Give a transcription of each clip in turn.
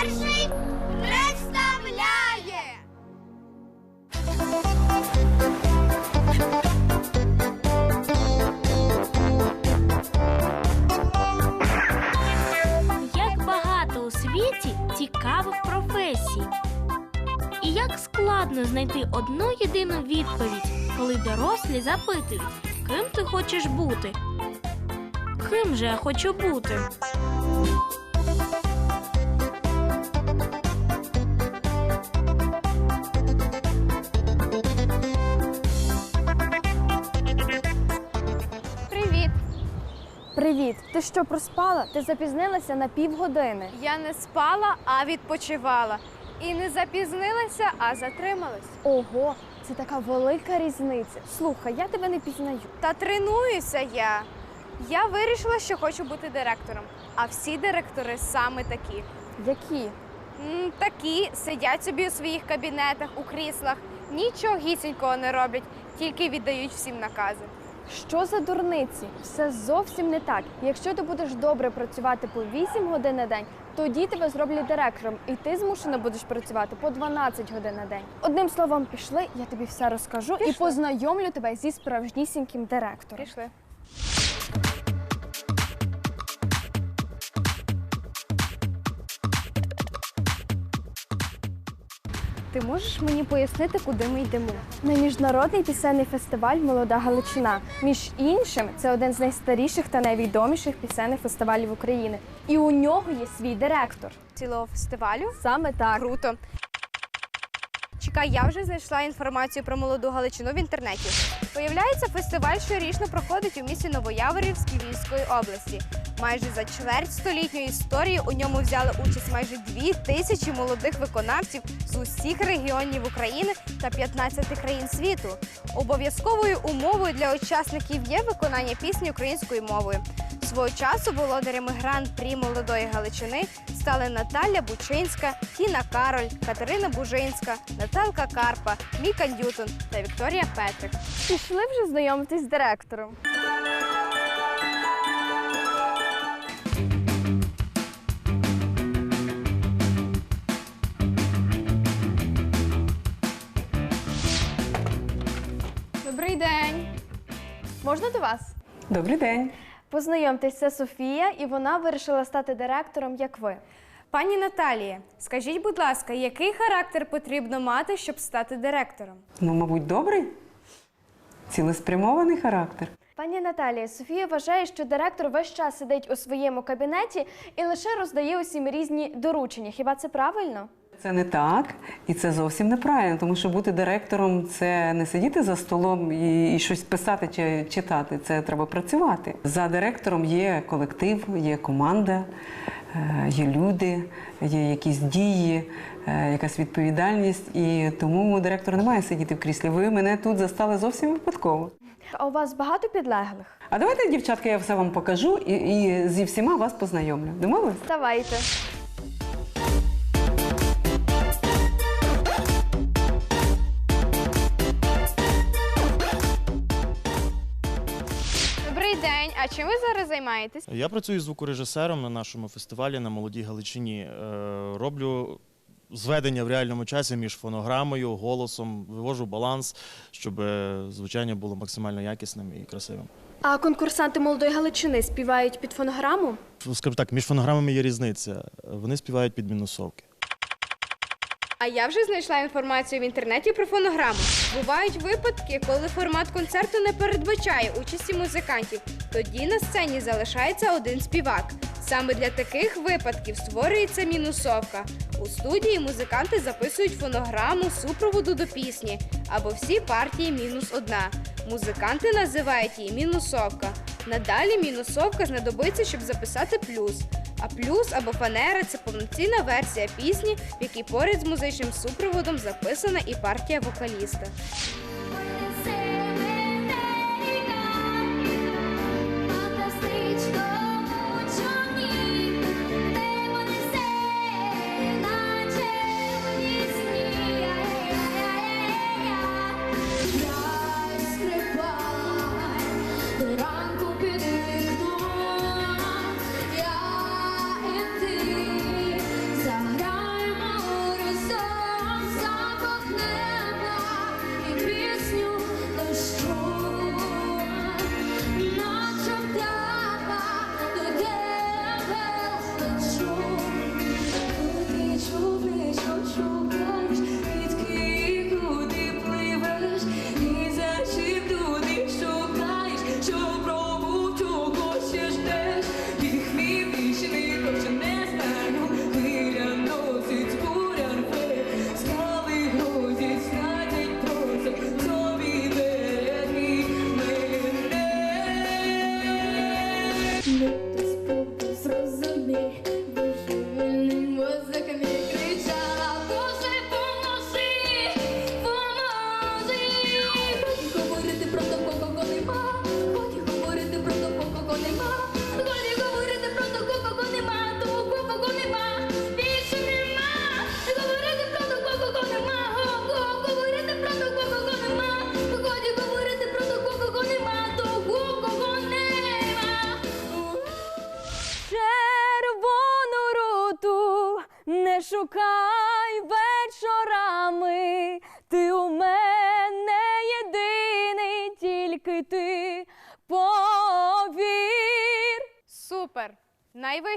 перший представляє. Як багато у світі цікавих професій. І як складно знайти одну єдину відповідь, коли дорослі запитують, ким ти хочеш бути? Ким же я хочу бути? Привіт! Ти що проспала? Ти запізнилася на півгодини. Я не спала, а відпочивала. І не запізнилася, а затрималась. Ого, це така велика різниця. Слухай, я тебе не пізнаю. Та тренуюся я. Я вирішила, що хочу бути директором. А всі директори саме такі. Які? М, такі сидять собі у своїх кабінетах, у кріслах, нічого гісінького не роблять, тільки віддають всім накази. Що за дурниці? Все зовсім не так. Якщо ти будеш добре працювати по 8 годин на день, тоді тебе зроблять директором, і ти змушена будеш працювати по 12 годин на день. Одним словом, пішли, я тобі все розкажу і познайомлю тебе зі справжнісіньким директором. Пішли. Ти можеш мені пояснити, куди ми йдемо? На міжнародний пісенний фестиваль Молода Галичина. Між іншим, це один з найстаріших та найвідоміших пісенних фестивалів України. І у нього є свій директор. Цілого фестивалю. Саме так. Круто. Чекай, я вже знайшла інформацію про молоду Галичину в інтернеті. Виявляється, фестиваль щорічно проходить у місті Новояворівській Львівської області. Майже за чверть столітньої історії у ньому взяли участь майже дві тисячі молодих виконавців з усіх регіонів України та 15 країн світу. Обов'язковою умовою для учасників є виконання пісні українською мовою. Свого часу володарями гран-прі молодої Галичини стали Наталя Бучинська, Тіна Кароль, Катерина Бужинська, Наталка Карпа, Міка Ньютон та Вікторія Петрик. Пішли вже знайомитись з директором. Добрий день! Можна до вас? Добрий день. Познайомтесь, це Софія, і вона вирішила стати директором, як ви. Пані Наталія, скажіть, будь ласка, який характер потрібно мати, щоб стати директором? Ну, мабуть, добрий. Цілеспрямований характер. Пані Наталія, Софія вважає, що директор весь час сидить у своєму кабінеті і лише роздає усім різні доручення. Хіба це правильно? Це не так, і це зовсім неправильно, тому що бути директором це не сидіти за столом і, і щось писати чи читати. Це треба працювати. За директором є колектив, є команда, е, є люди, є якісь дії, е, якась відповідальність. І тому директор не має сидіти в кріслі. Ви мене тут застали зовсім випадково. А у вас багато підлеглих? А давайте, дівчатка, я все вам покажу і, і зі всіма вас познайомлю. Домовились? Давайте. А чим ви зараз займаєтесь? Я працюю звукорежисером на нашому фестивалі на молодій Галичині. Е, Роблю зведення в реальному часі між фонограмою, голосом, вивожу баланс, щоб е, звучання було максимально якісним і красивим. А конкурсанти молодої Галичини співають під фонограму? Скажу так, між фонограмами є різниця. Вони співають під мінусовки. А я вже знайшла інформацію в інтернеті про фонограму. Бувають випадки, коли формат концерту не передбачає участі музикантів. Тоді на сцені залишається один співак. Саме для таких випадків створюється мінусовка. У студії музиканти записують фонограму супроводу до пісні або всі партії мінус одна. Музиканти називають її мінусовка. Надалі мінусовка знадобиться, щоб записати плюс. А плюс або фанера це повноцінна версія пісні, в якій поряд з музичним супроводом записана і партія вокаліста.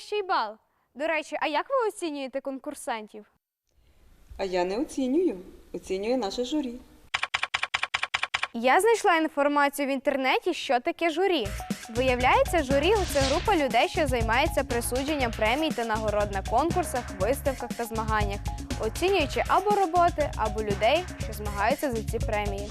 Найвищий бал. До речі, а як ви оцінюєте конкурсантів? А я не оцінюю. Оцінює наше журі. Я знайшла інформацію в інтернеті, що таке журі. Виявляється, журі це група людей, що займається присудженням премій та нагород на конкурсах, виставках та змаганнях, оцінюючи або роботи, або людей, що змагаються за ці премії.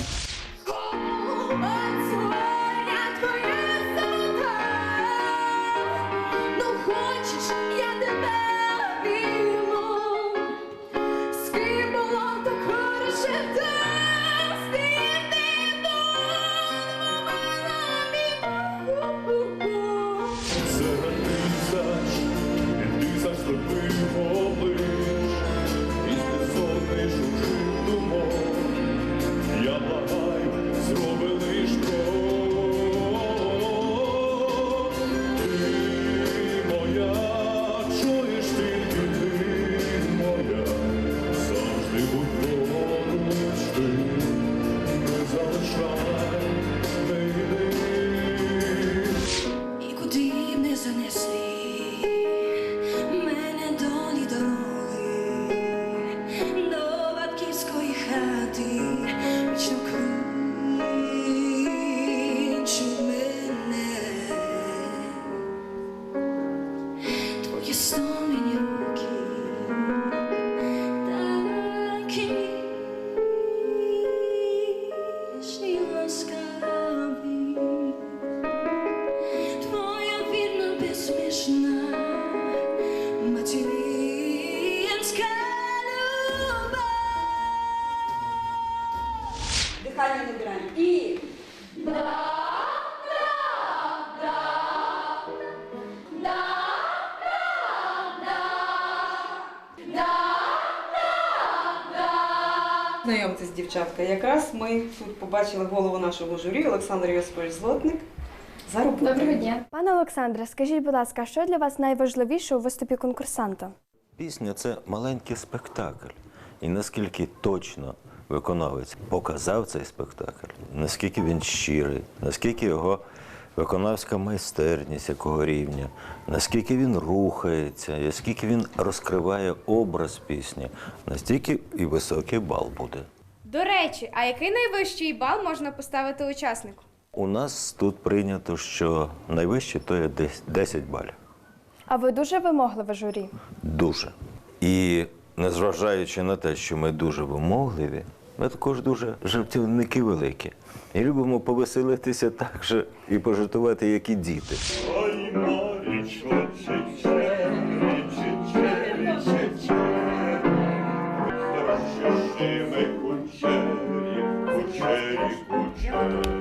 Знайомтесь, дівчатка. Якраз ми тут побачили голову нашого журі Олександр Йосипович Злотник. За роботою. Доброго дня. Пане Олександре, скажіть, будь ласка, що для вас найважливіше у виступі конкурсанта? Пісня це маленький спектакль. І наскільки точно виконавець показав цей спектакль, наскільки він щирий, наскільки його виконавська майстерність якого рівня, наскільки він рухається, наскільки він розкриває образ пісні, настільки і високий бал буде. До речі, а який найвищий бал можна поставити учаснику? У нас тут прийнято, що найвище то є десь 10 балів. А ви дуже вимогливе журі. Дуже. І незважаючи на те, що ми дуже вимогливі, ми також дуже жартівники великі. І любимо повеселитися так же і пожартувати, як і діти. Кучері, кучері.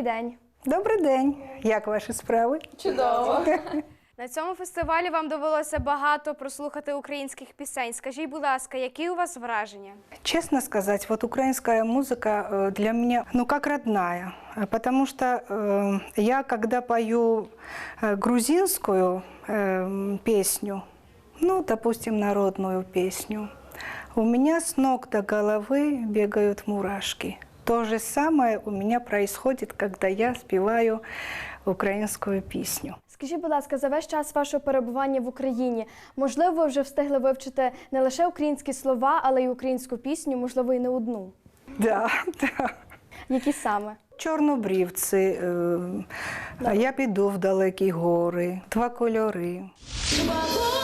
Добрий день. Добрий день. Як ваші справи? На цьому фестивалі вам довелося багато прослухати українських пісень. Скажіть, будь ласка, які у вас враження? Честно сказать, вот украинская музыка э, для меня, ну, как родная. Э, Потому что э, я, когда пою э, грузинскую э, песню, ну, допустим, народную песню, у меня с ног до головы бегают мурашки. то же самое у меня происходит, когда я спеваю украинскую песню. Скажіть, будь ласка, за весь час вашого перебування в Україні, можливо, ви вже встигли вивчити не лише українські слова, але й українську пісню, можливо, і не одну. Да, да. Які саме? Чорнобрівці, е, я піду в далекі гори, два кольори. Два кольори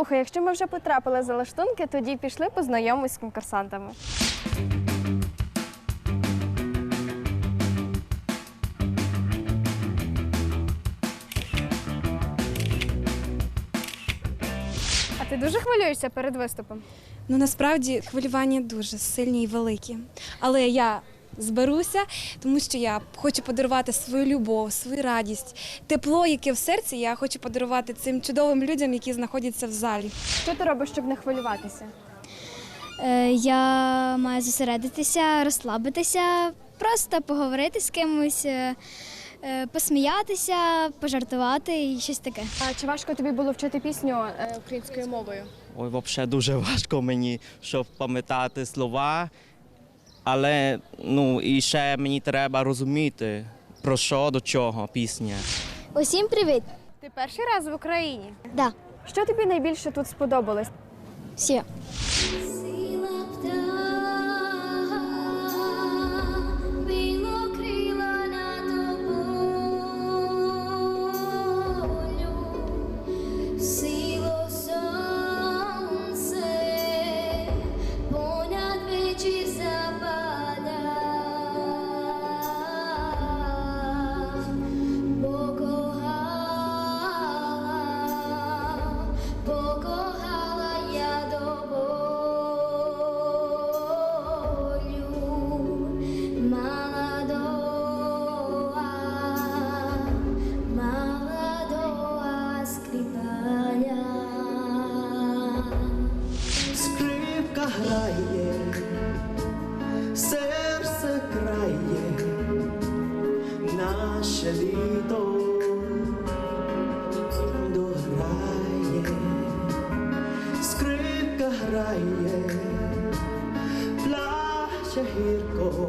Слухай, якщо ми вже потрапили за лаштунки, тоді пішли познайомимось з конкурсантами. А ти дуже хвилюєшся перед виступом? Ну насправді хвилювання дуже сильні і великі. Але я зберуся, тому що я хочу подарувати свою любов, свою радість, тепло, яке в серці я хочу подарувати цим чудовим людям, які знаходяться в залі. Що ти робиш, щоб не хвилюватися? Е, Я маю зосередитися, розслабитися, просто поговорити з кимось, е, е, посміятися, пожартувати і щось таке. А чи важко тобі було вчити пісню українською мовою? Ой, взагалі дуже важко мені, щоб пам'ятати слова. Але ну і ще мені треба розуміти, про що до чого пісня. Усім привіт! Ти перший раз в Україні? Да, Що тобі найбільше тут сподобалось? всі. Грає, серце крає, наше літо дограє, скрипка грає, плаче гірко,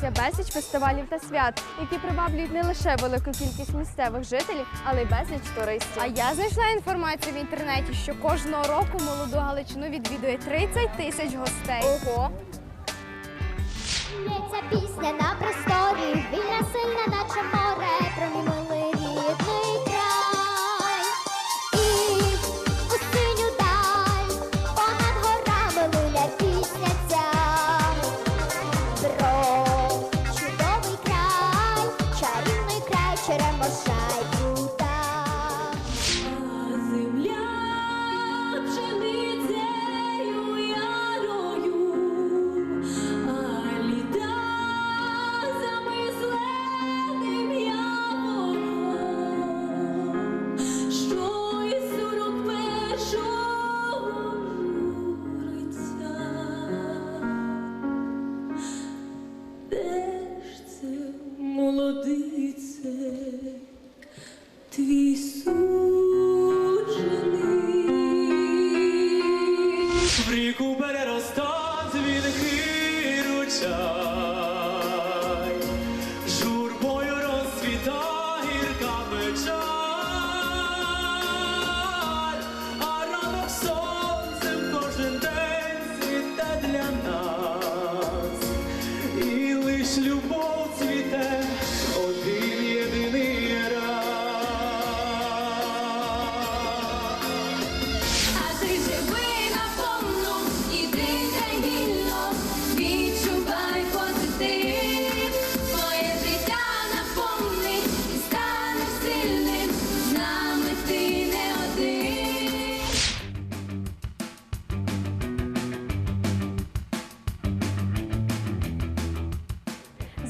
світі безліч фестивалів та свят, які приваблюють не лише велику кількість місцевих жителів, але й безліч туристів. А я знайшла інформацію в інтернеті, що кожного року молоду Галичину відвідує 30 тисяч гостей. Ого! Ця пісня на просторі, вільна сильна, наче море,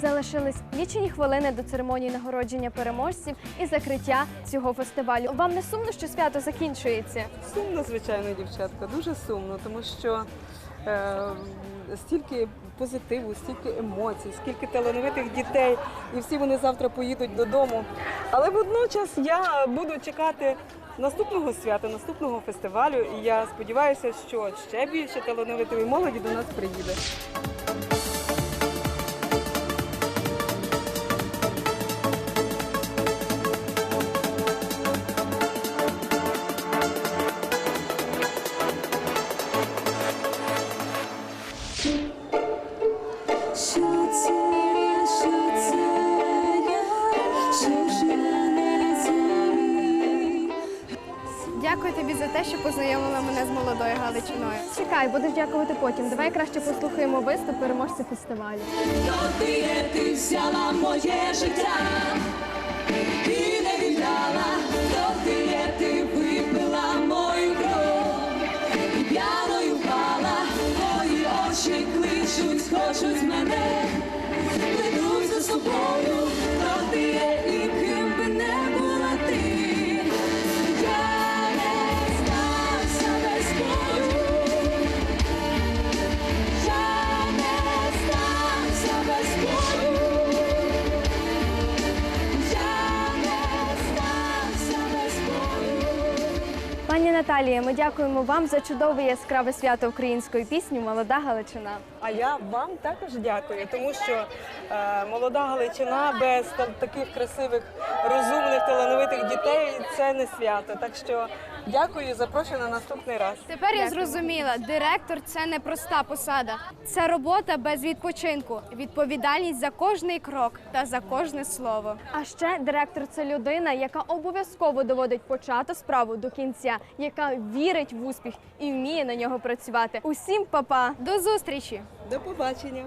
лишились лічені хвилини до церемонії нагородження переможців і закриття цього фестивалю. Вам не сумно, що свято закінчується? Сумно, звичайно, дівчатка, дуже сумно, тому що е, стільки позитиву, стільки емоцій, скільки талановитих дітей, і всі вони завтра поїдуть додому. Але водночас я буду чекати наступного свята, наступного фестивалю, і я сподіваюся, що ще більше талановитої молоді до нас приїде. Те, що познайомила мене з молодою Галичиною. Чекай, будеш дякувати потім. Давай краще послухаємо виступ переможця фестивалю. Тоді ти взяла моє життя і не віддала, тоді ти випила мою кров, і п'яною впала, твої очі кличуть, хочуть мене, ведуть за собою, Наталія, ми дякуємо вам за чудове яскраве свято української пісні Молода Галичина. А я вам також дякую, тому що е, молода Галичина без там таких красивих, розумних, талановитих дітей це не свято. Так що дякую запрошую на наступний раз. Тепер я зрозуміла, директор це не проста посада. Це робота без відпочинку, відповідальність за кожний крок та за кожне слово. А ще директор це людина, яка обов'язково доводить почату справу до кінця, яка вірить в успіх і вміє на нього працювати. Усім па-па! До зустрічі! До побачення.